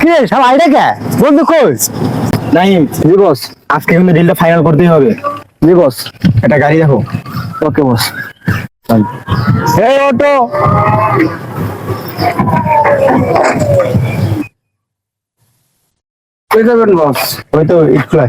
কি সব আইডা কে? বন্ধু কই? নাই জি বস আজকে কিন্তু ডিলটা ফাইনাল করতেই হবে। জি বস একটা গাড়ি দেখো। ওকে বস এই অটো! কই যাবেন বস ওই তো ইটফ্লাই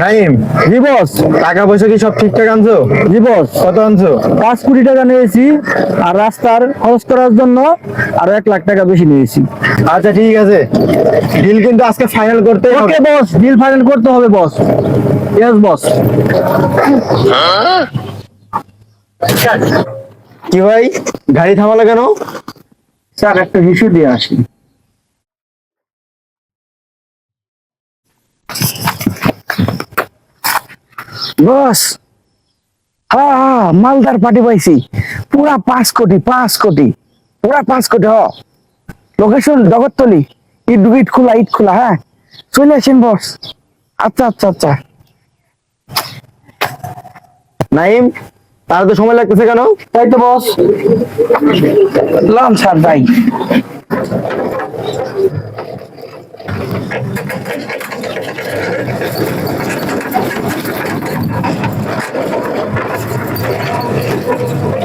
নাইম জি বস। টাকা পয়সা কি সব ঠিকঠাক আনছো? জি বস কত আনছো? পাঁচ কোটি টাকা নিয়েছি আর রাস্তার খরচ করার জন্য আরও এক লাখ টাকা বেশি নিয়েছি। আচ্ছা ঠিক আছে। ডিল কিন্তু আজকে ফাইনাল করতে ওকে বস ডিল ফাইনাল করতে হবে বস। Yes boss. কি ভাই গাড়ি থামালো কেন? স্যার একটা হিসু দিয়ে আসি। বস। হ্যাঁ হ্যাঁ মালদার পার্টি পাইছি। পুরা পাঁচ কোটি পাঁচ কোটি পুরা পাঁচ কোটি হ। লোকেশন জগৎতলি। ইট ইট খোলা ইট খোলা হ্যাঁ। চলে আসেন বস। আচ্ছা আচ্ছা আচ্ছা। নাইম তার তো সময় লাগতেছে কেন? তাই তো বস। লাম স্যার যাই। Thank you.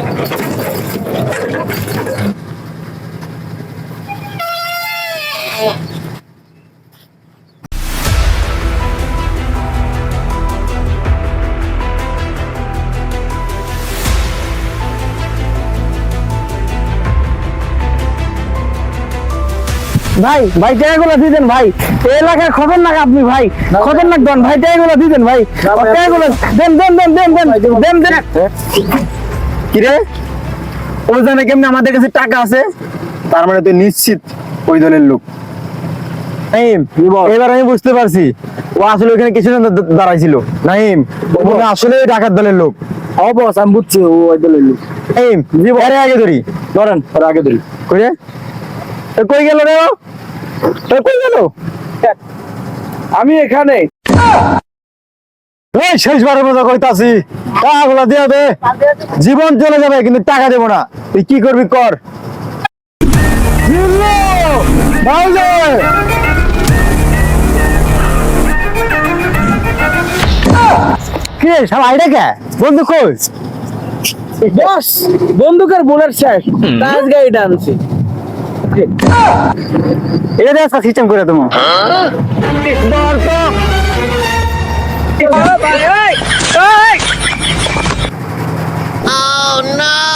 ভাই ভাই টাকাগুলো দিতেন ভাই। এই এলাকার খতরনাক আপনি ভাই। খতরনাক দন। ভাই টাকাগুলো দিতেন ভাই। টাকাগুলো দেন দেন দেন দেন দেন দেন দেন। কিরে ও জানে কেমনি আমাদের কাছে টাকা আছে? তার মানে তুই নিশ্চিত ওই দলের লোক। নাইম এবার আমি বুঝতে পারছি। ও আসলে ওখানে কিছু না দাঁড়াইছিল। নাইম ও আসলে ডাকাত দলের লোক। বস আমি বুঝছি ও ওই দলের লোক। নাইম আরে আগে ধরি। ধরেন আগে ধরি। কই রে? এ কই গেল রে ও? কই গেল? আমি এখানে। এই শেষবারের মতো কইতাছি। টাকাগুলো দিয়ে দে। জীবন চলে যাবে কিন্তু টাকা দেবো না। তুই কি করবি কর। রে কে বন্ধু কই? বস বন্দুকের বুলেট শেষ। তাজ গাড়িটা আনছি। এটা দিয়ে সিস্টেম করে তোমার Oh আমাকে